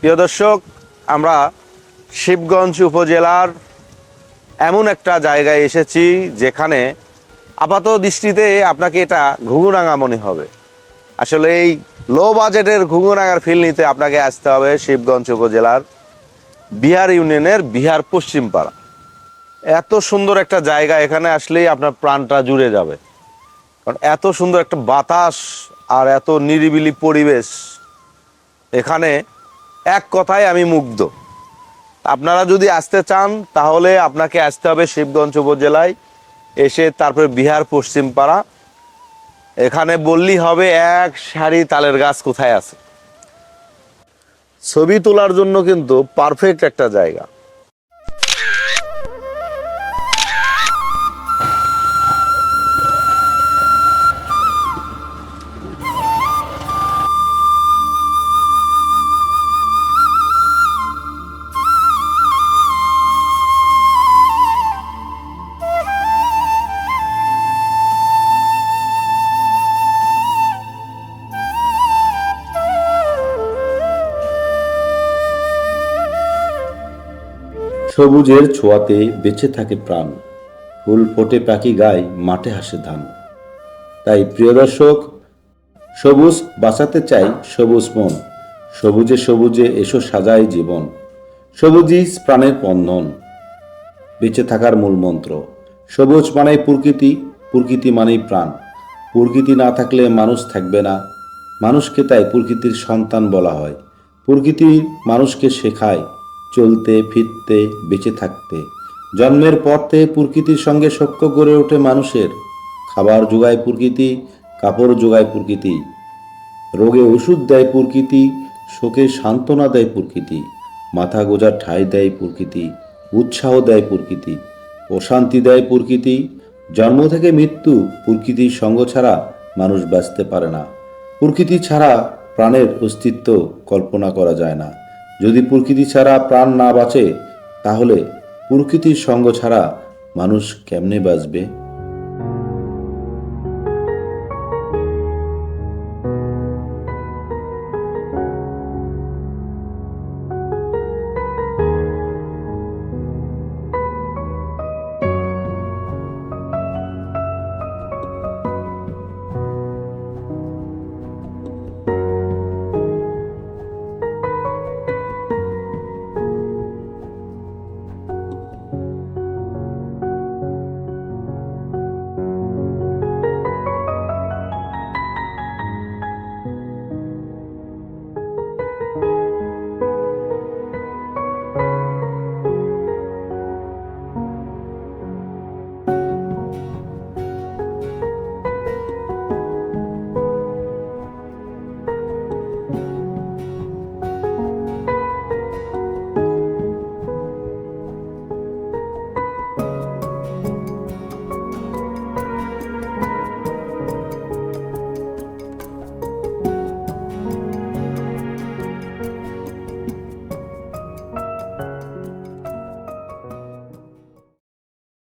প্রিয় দর্শক, আমরা শিবগঞ্জ উপজেলার এমন একটা জায়গায় এসেছি যেখানে আপাত দৃষ্টিতে আপনাকে এটা ঘুঘুরাঙা মনে হবে। আসলে এই লো বাজেটের ঘুঘুরাঙার ফিল নিতে আপনাকে আসতে হবে শিবগঞ্জ উপজেলার বিহার ইউনিয়নের বিহার পশ্চিম পাড়া এত সুন্দর একটা জায়গা, এখানে আসলেই আপনার প্রাণটা জুড়ে যাবে। কারণ এত সুন্দর একটা বাতাস আর এত নিরিবিলি পরিবেশ। এখানে এক কথায় আমি মুগ্ধ। আপনারা যদি আসতে চান, তাহলে আপনাকে আসতে হবে শিবগঞ্জ উপজেলায়। এসে তারপরে বিহার পশ্চিম পাড়া এখানে বললেই হবে এক সারি তালের গাছ কোথায় আছে। ছবি তোলার জন্য কিন্তু পারফেক্ট একটা জায়গা। সবুজের ছোঁয়াতে বেঁচে থাকে প্রাণ। ফুল ফোটে পাখি গায় মাঠে হাসে ধান। তাই প্রিয় দর্শক, সবুজ বাঁচাতে চাই সবুজ মন। সবুজে সবুজে এসো সাজায় জীবন। সবুজই প্রাণের বন্ধন। বেঁচে থাকার মূল মন্ত্র, সবুজ মানেই প্রকৃতি প্রকৃতি মানেই প্রাণ। প্রকৃতি না থাকলে মানুষ থাকবে না। মানুষকে তাই প্রকৃতির সন্তান বলা হয়। প্রকৃতি মানুষকে শেখায় চলতে, ফিরতে, বেঁচে থাকতে। জন্মের পর থেকে প্রকৃতির সঙ্গে সখ্য গড়ে ওঠে মানুষের। খাবার যোগায় প্রকৃতি, কাপড় যোগায় প্রকৃতি। রোগে ওষুধ দেয় প্রকৃতি, শোকে সান্ত্বনা দেয় প্রকৃতি। মাথা গোজার ঠাঁই দেয় প্রকৃতি, উৎসাহ দেয় প্রকৃতি, প্রশান্তি দেয় প্রকৃতি। জন্ম থেকে মৃত্যু প্রকৃতির সঙ্গ ছাড়া মানুষ বাঁচতে পারে না। প্রকৃতি ছাড়া প্রাণের অস্তিত্ব কল্পনা করা যায় না। যদি প্রকৃতি ছাড়া প্রাণ না বাঁচে তাহলে প্রকৃতির সঙ্গ ছাড়া মানুষ কেমনে বাঁচবে?